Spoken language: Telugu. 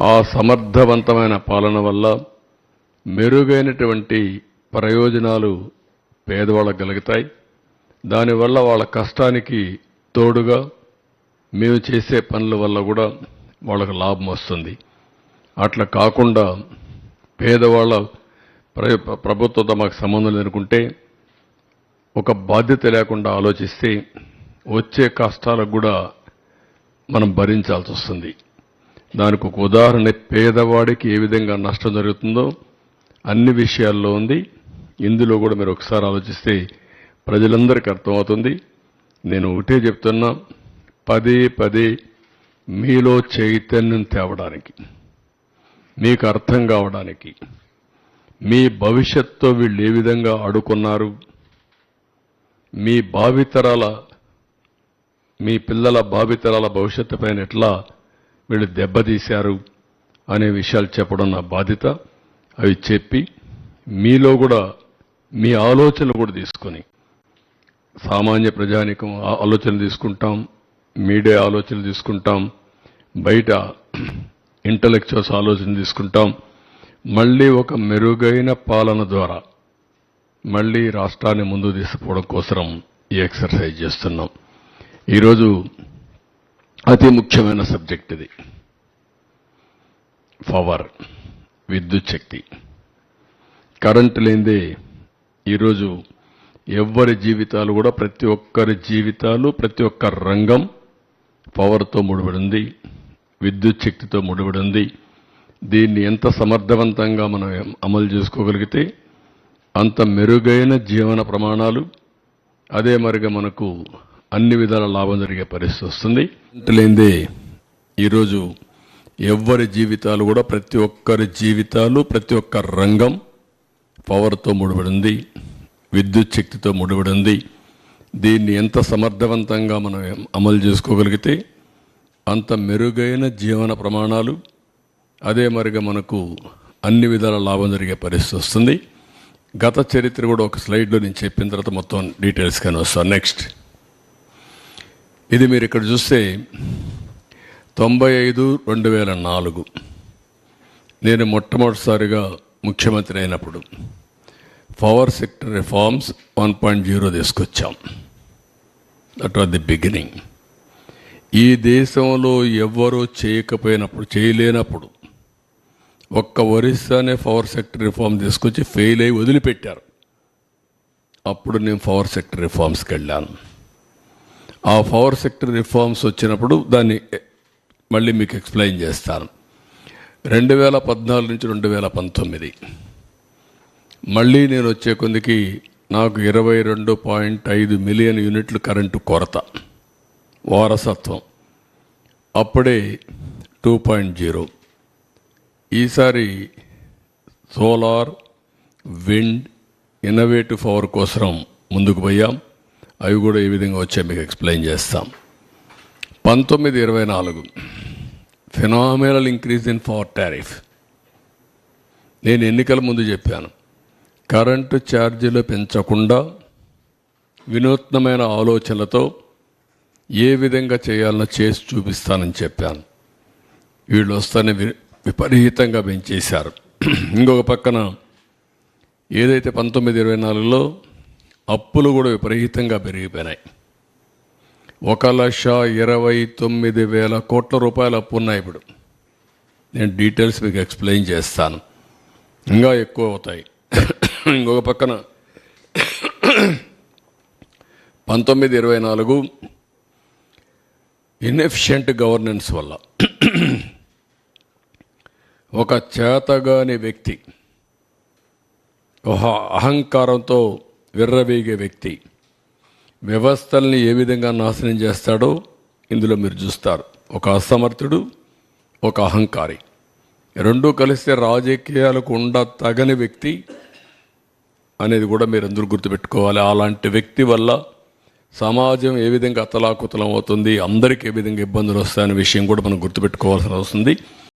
ఆ సమర్థవంతమైన పాలన వల్ల మెరుగైనటువంటి ప్రయోజనాలు పేదవాళ్ళకు కలుగుతాయి. దానివల్ల వాళ్ళ కష్టానికి తోడుగా మేము చేసే పనుల వల్ల కూడా వాళ్ళకు లాభం వస్తుంది. అట్లా కాకుండా పేదవాళ్ళ ప్ర- ప్రభుత్వంతో మాకు సంబంధం లేనుకుంటే ఒక బాధ్యత లేకుండా ఆలోచిస్తే వచ్చే కష్టాలకు కూడా మనం భరించాల్సి వస్తుంది. దానికి ఒక ఉదాహరణ పేదవాడికి ఏ విధంగా నష్టం జరుగుతుందో అన్ని విషయాల్లో ఉంది. ఇందులో కూడా మీరు ఒకసారి ఆలోచిస్తే ప్రజలందరికీ అర్థమవుతుంది. నేను ఒకటే చెప్తున్నా పదే పదే మీలో చైతన్యం తేవడానికి మీకు అర్థం కావడానికి మీ భవిష్యత్తుతో వీళ్ళు ఏ విధంగా ఆడుకున్నారు మీ భావితరాల మీ పిల్లల భావితరాల భవిష్యత్తు పైన ఎట్లా వీళ్ళు దెబ్బతీశారు అనే విషయాలు చెప్పడం నా బాధ్యత. అవి చెప్పి మీలో కూడా మీ ఆలోచనలు కూడా తీసుకొని సామాన్య ప్రజానికం ఆలోచనలు తీసుకుంటాం మీడియా ఆలోచనలు తీసుకుంటాం బయట ఇంటలెక్చువల్స్ ఆలోచన తీసుకుంటాం. మళ్ళీ ఒక మెరుగైన పాలన ద్వారా మళ్ళీ రాష్ట్రాన్ని ముందు తీసుకుపోవడం కోసం ఈ ఎక్సర్సైజ్ చేస్తున్నాం. ఈరోజు అతి ముఖ్యమైన సబ్జెక్ట్ ఇది. పవర్ విద్యుత్ శక్తి. కరెంటు లేనిదే ఈరోజు ఎవ్వరి జీవితాలు కూడా ప్రతి ఒక్కరి జీవితాలు ప్రతి ఒక్క రంగం పవర్తో ముడిపడింది విద్యుత్ శక్తితో ముడిపడింది. దీన్ని ఎంత సమర్థవంతంగా మనం అమలు చేసుకోగలిగితే అంత మెరుగైన జీవన ప్రమాణాలు అదే మరిగా మనకు అన్ని విధాల లాభం జరిగే పరిస్థితి వస్తుంది. లేనిదే ఈరోజు ఎవ్వరి జీవితాలు కూడా ప్రతి ఒక్కరి జీవితాలు ప్రతి ఒక్క రంగం పవర్తో ముడిపడింది విద్యుత్ శక్తితో ముడిపడింది. దీన్ని ఎంత సమర్థవంతంగా మనం అమలు చేసుకోగలిగితే అంత మెరుగైన జీవన ప్రమాణాలు అదే మరిగా మనకు అన్ని విధాల లాభం జరిగే పరిస్థితి వస్తుంది. గత చరిత్ర కూడా ఒక స్లైడ్లో నేను చెప్పిన తర్వాత మొత్తం డీటెయిల్స్ కానీ వస్తాను నెక్స్ట్. ఇది మీరు ఇక్కడ చూస్తే తొంభై ఐదు రెండు వేల నాలుగు. నేను మొట్టమొదటిసారిగా ముఖ్యమంత్రి అయినప్పుడు power sector reforms one point zero తీసుకొచ్చాం. దట్ వాజ్ ది బిగినింగ్ ఈ దేశంలో ఎవ్వరూ చేయకపోయినప్పుడు చేయలేనప్పుడు ఒక్క ఒరిస్సానే పవర్ సెక్టర్ రిఫార్మ్ తీసుకొచ్చి ఫెయిల్ అయి వదిలిపెట్టారు. అప్పుడు నేను పవర్ సెక్టర్ రిఫార్మ్స్కి వెళ్ళాను. ఆ పవర్ సెక్టర్ రిఫార్మ్స్ వచ్చినప్పుడు దాన్ని మళ్ళీ మీకు ఎక్స్ప్లెయిన్ చేస్తాను. రెండు వేల పద్నాలుగు నుంచి రెండు వేల పంతొమ్మిది. మళ్ళీ నేను వచ్చే కొందికి నాకు ఇరవై రెండు పాయింట్ ఐదు మిలియన్ యూనిట్లు కరెంటు కొరత. వారసత్వం. అప్పుడే టూ పాయింట్ జీరో. ఈసారి సోలార్ విండ్ ఇన్నోవేటివ్ పవర్ కోసం ముందుకు పోయాం. అవి కూడా ఏ విధంగా వచ్చాయి మీకు ఎక్స్ప్లెయిన్ చేస్తాం. పంతొమ్మిది ఇరవై నాలుగు. Phenomenal increase in far tariff నేను ఎన్నికల ముందు చెప్పాను. కరెంటు ఛార్జీలు పెంచకుండా వినూత్నమైన ఆలోచనలతో ఏ విధంగా చేయాలనో చేసి చూపిస్తానని చెప్పాను. వీళ్ళు వస్తానే వి- విపరీతంగా పెంచేశారు. ఇంకొక పక్కన ఏదైతే పంతొమ్మిది ఇరవై నాలుగులో అప్పులు కూడా విపరీతంగా పెరిగిపోయినాయి. ఒక లక్ష ఇరవై తొమ్మిది వేల కోట్ల రూపాయలు అప్పు ఉన్నాయి ఇప్పుడు. నేను డీటెయిల్స్ మీకు ఎక్స్ప్లెయిన్ చేస్తాను. ఇంకా ఎక్కువ అవుతాయి. ఇంకొక పక్కన పంతొమ్మిది ఇరవై నాలుగు ఇన్ఎఫిషియంట్ గవర్నెన్స్ వల్ల ఒక చేతగాని వ్యక్తి ఒక అహంకారంతో విర్రవీగే వ్యక్తి. వ్యవస్థల్ని ఏ విధంగా నాశనం చేస్తాడో ఇందులో మీరు చూస్తారు. ఒక అసమర్థుడు ఒక అహంకారి. రెండూ కలిస్తే రాజకీయాలకు ఉండ తగని వ్యక్తి అనేది కూడా మీరు అందరూ గుర్తుపెట్టుకోవాలి. అలాంటి వ్యక్తి వల్ల సమాజం ఏ విధంగా అతలాకుతలం అవుతుంది అందరికీ ఏ విధంగా ఇబ్బందులు వస్తాయనే విషయం కూడా మనం గుర్తుపెట్టుకోవాల్సిన వస్తుంది